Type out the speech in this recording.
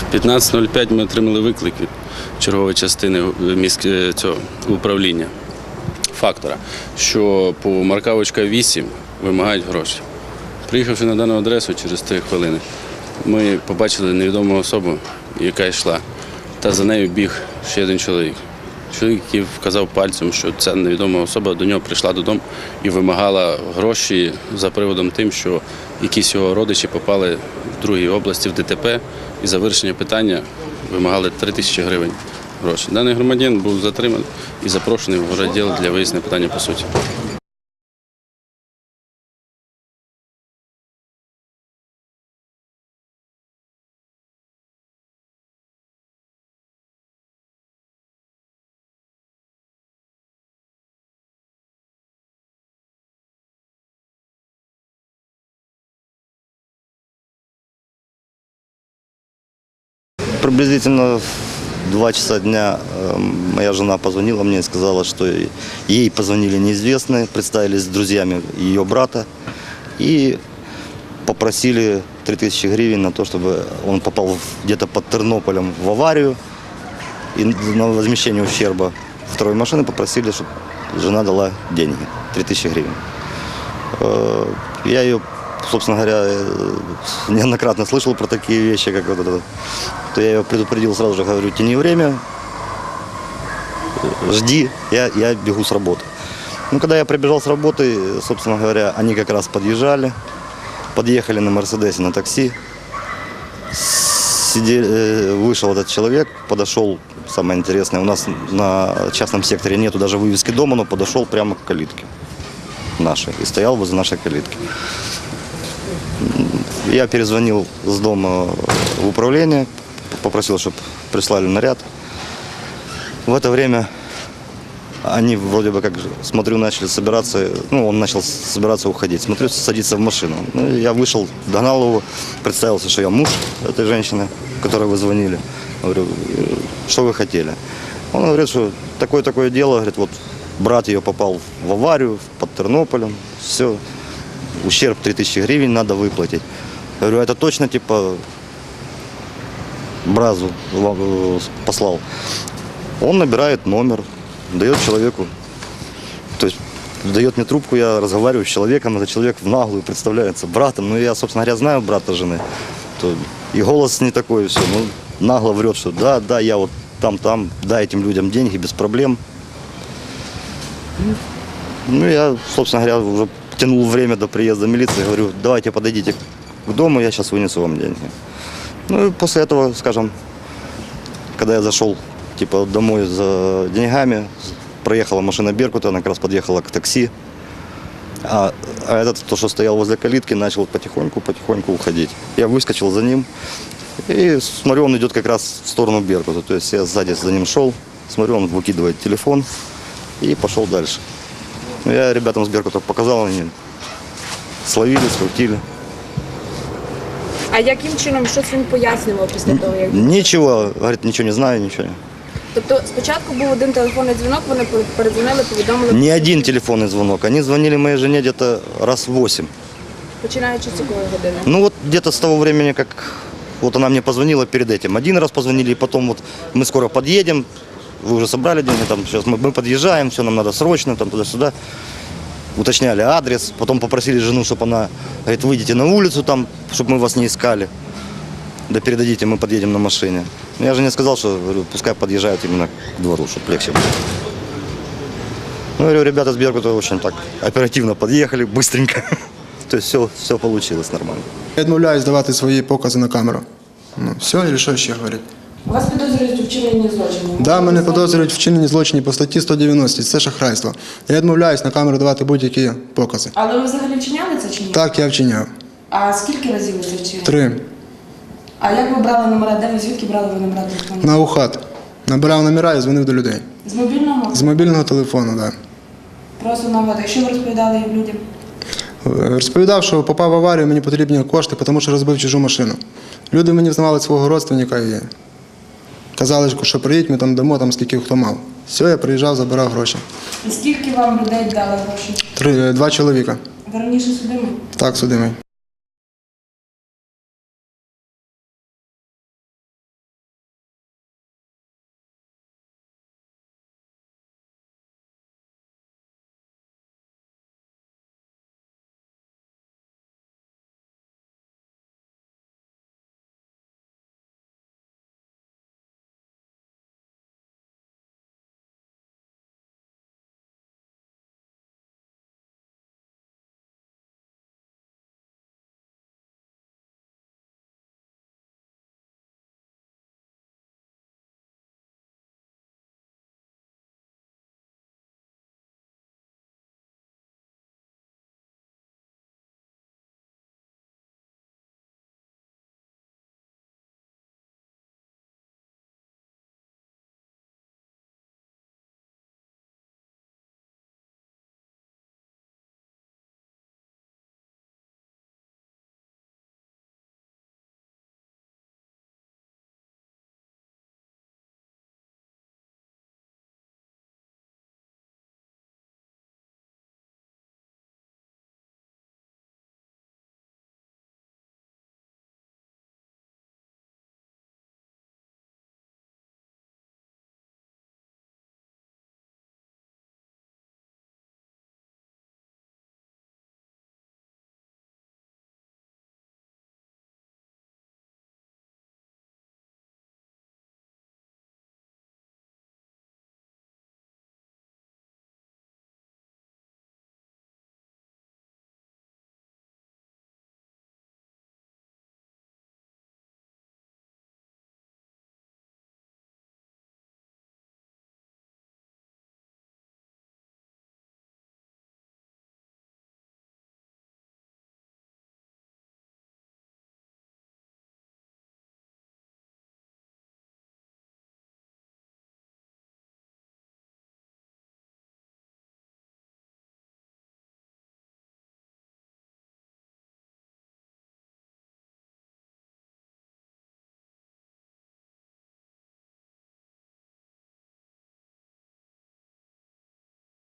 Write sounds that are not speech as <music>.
В 15.05 ми отримали виклик від чергової частини міськ... е, цього управління фактора, що по Маркавочка 8 вимагають гроші. Приїхавши на дану адресу через 3 хвилини, ми побачили невідому особу, яка йшла, та за нею біг ще один чоловік. Чоловік, який вказав пальцем, що ця невідома особа до нього прийшла додому і вимагала гроші за приводом тим, що якісь його родичі попали в другій області в ДТП і за вирішення питання вимагали 3 тисячі гривень гроші. Даний громадян був затриманий і запрошений в городділ для вияснення питання по суті. Приблизительно в 2 часа дня э, моя жена позвонила мне и сказала, что ей позвонили неизвестные, представились друзьями ее брата и попросили 3000 гривен на то, чтобы он попал где-то под Тернополем в аварию и на возмещение ущерба второй машины попросили, чтобы жена дала деньги, 3000 гривен. Э, Я ее, собственно говоря, э, неоднократно слышал про такие вещи, как вот это. То я ее предупредил сразу же, говорю, тяни время, жди, я, я бегу с работы. Ну, когда я прибежал с работы, собственно говоря, они как раз подъезжали, подъехали на Мерседесе на такси. Сидели, э, вышел этот человек, подошел, самое интересное, у нас на частном секторе нету даже вывески дома, но подошел прямо к калитке нашей и стоял возле нашей калитки. Я перезвонил с дома в управление, попросил, чтобы прислали наряд. В это время они вроде бы как, смотрю, начали собираться, ну, он начал собираться уходить. Смотрю, садиться в машину. Ну, я вышел, догнал его, представился, что я муж этой женщины, которой вы звонили. Говорю, «Э, что вы хотели? Он говорит, что такое-такое дело, говорит, вот брат ее попал в аварию под Тернополем, все, ущерб 3000 гривен надо выплатить. Я говорю, это точно, типа, Бразу э, послал. Он набирает номер, дает человеку, то есть дает мне трубку, я разговариваю с человеком, этот человек в наглую представляется братом, ну я, собственно говоря, знаю брата жены, то и голос не такой, все, ну нагло врет, что да, да, я вот там-там, дай этим людям деньги без проблем. Ну я, собственно говоря, уже тянул время до приезда милиции, говорю, давайте подойдите к дому, я сейчас вынесу вам деньги. Ну и после этого, скажем, когда я зашел типа домой за деньгами, проехала машина Беркута, она как раз подъехала к такси. А, а этот, то, что стоял возле калитки, начал потихоньку-потихоньку уходить. Я выскочил за ним и смотрю, он идет как раз в сторону Беркута. То есть я сзади за ним шел, смотрю, он выкидывает телефон и пошел дальше. Ну, я ребятам с Беркута показал, они словили, схватили. А яким чином щось він пояснював після того, як Ничего, говорит, ничего не знаю, ничего. тобто спочатку був один телефонний дзвінок, вони передзвонили, повідомили Не один телефонный звонок. Они звонили моей жене где-то раз восемь. починаючи з якої години. Ну вот где-то с того времени, как вот она мне позвонила перед этим. Один раз позвонили, и потом вот мы скоро подъедем, вы уже собрали деньги, там сейчас мы, мы подъезжаем, все нам надо срочно, там туда-сюда. Уточняли адрес, потом попросили жену, чтобы она, говорит, выйдите на улицу там, чтобы мы вас не искали. Да передадите, мы подъедем на машине. Ну, Я же не сказал, что говорю, пускай подъезжают именно к двору, чтобы легче было. Ну, говорю, ребята с Беркута очень так оперативно подъехали, быстренько. <laughs> То есть все, все получилось нормально. Я відмовляюсь давати свої покази на камеру. Ну, все, і що ще говорити? Вас підозрюють у вчиненні злочину. Да, мене підозрюють в вчиненні злочинів по статті 190, це шахрайство. Я відмовляюсь на камеру давати будь-які покази. Але ви взагалі вчиняли це чи ні? Так, я вчиняв. А скільки разів ви це вчинили? Три. А як ви брали номера? Де ви звідки брали ви номера телефону? На ухат. Набирав номера і дзвонив до людей. З мобільного? З мобільного телефону, так. Просто нагода. Що ви розповідали людям? Да. Розповідав, що попав в аварію, мені потрібні кошти, тому що розбив чужу машину. Люди мені взнавали свого родственника і казали, що приїдь, ми там дамо, там скільки хто мав. Все, я приїжджав, забирав гроші. І скільки вам людей дали гроші? Три, два чоловіка. Ви раніше судими? Так, судимий.